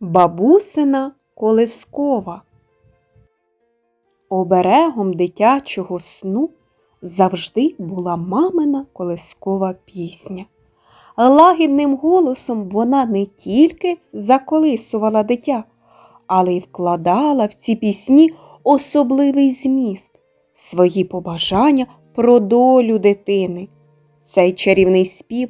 Бабусина колискова. Оберегом дитячого сну завжди була мамина колискова пісня. Лагідним голосом вона не тільки заколисувала дитя, але й вкладала в ці пісні особливий зміст, свої побажання про долю дитини. Цей чарівний спів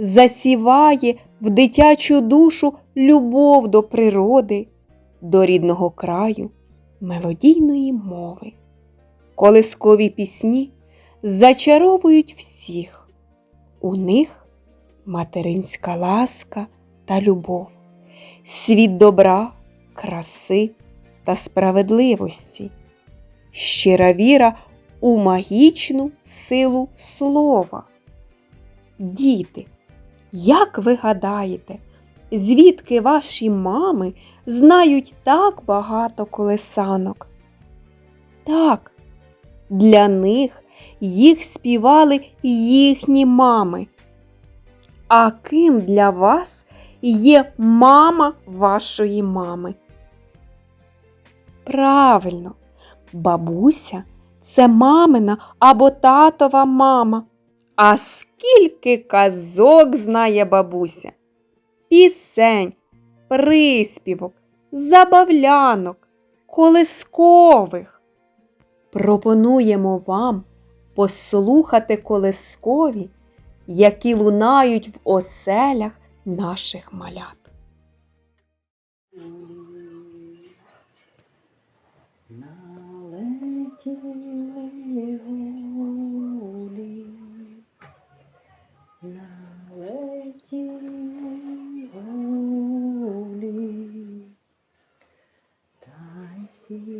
засіває в дитячу душу любов до природи, до рідного краю, мелодійної мови. Колискові пісні зачаровують всіх. У них материнська ласка та любов, світ добра, краси та справедливості, щира віра у магічну силу слова. Діти, як ви гадаєте, звідки ваші мами знають так багато колесанок? Так, для них їх співали їхні мами. А ким для вас є мама вашої мами? Правильно, бабуся це мамина або татова мама. А скільки казок знає бабуся? Пісень, приспівок, забавлянок, колискових. Пропонуємо вам послухати колискові, які лунають в оселях наших малят. Налетіли гулі, налетіли гулі, та й сіли на гулі, стали думати гадати. Чи вже дитя годувати, чи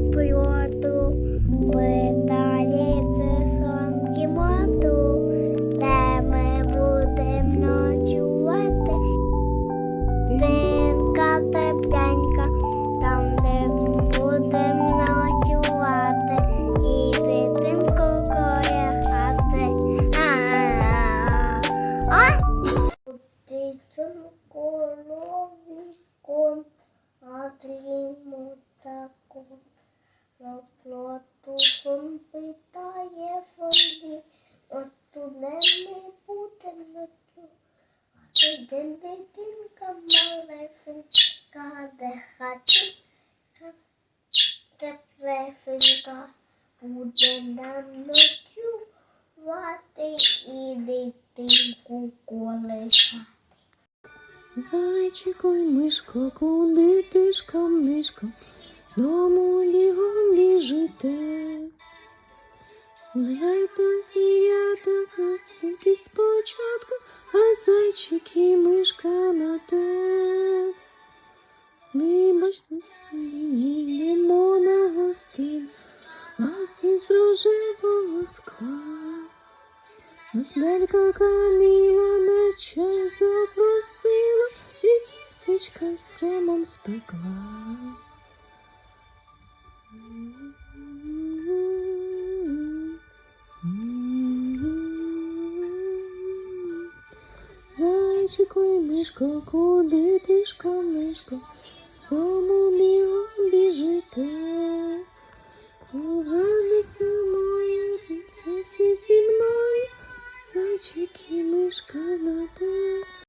дріму таку. На плоту сон питає сонді, от туди не буде ночу. Один дитинка малесенька, де хати теплесенька, буде нам ночувати Зайчику мишко, куди тишком нишком, дому лігом ліжите. Гуляйте звірята, тільки спочатку, а зайчик і мишка на те. Ми бачите, йдемо на гостин, а ці з рожевого скла. Нас Каміла на запросила і тістечка з кремом спекла. Зайчику і мишко, куди тишко, мишко, з дому бігом біжите. Повернися моя принцесі зі мною, зайчик і мишка на те.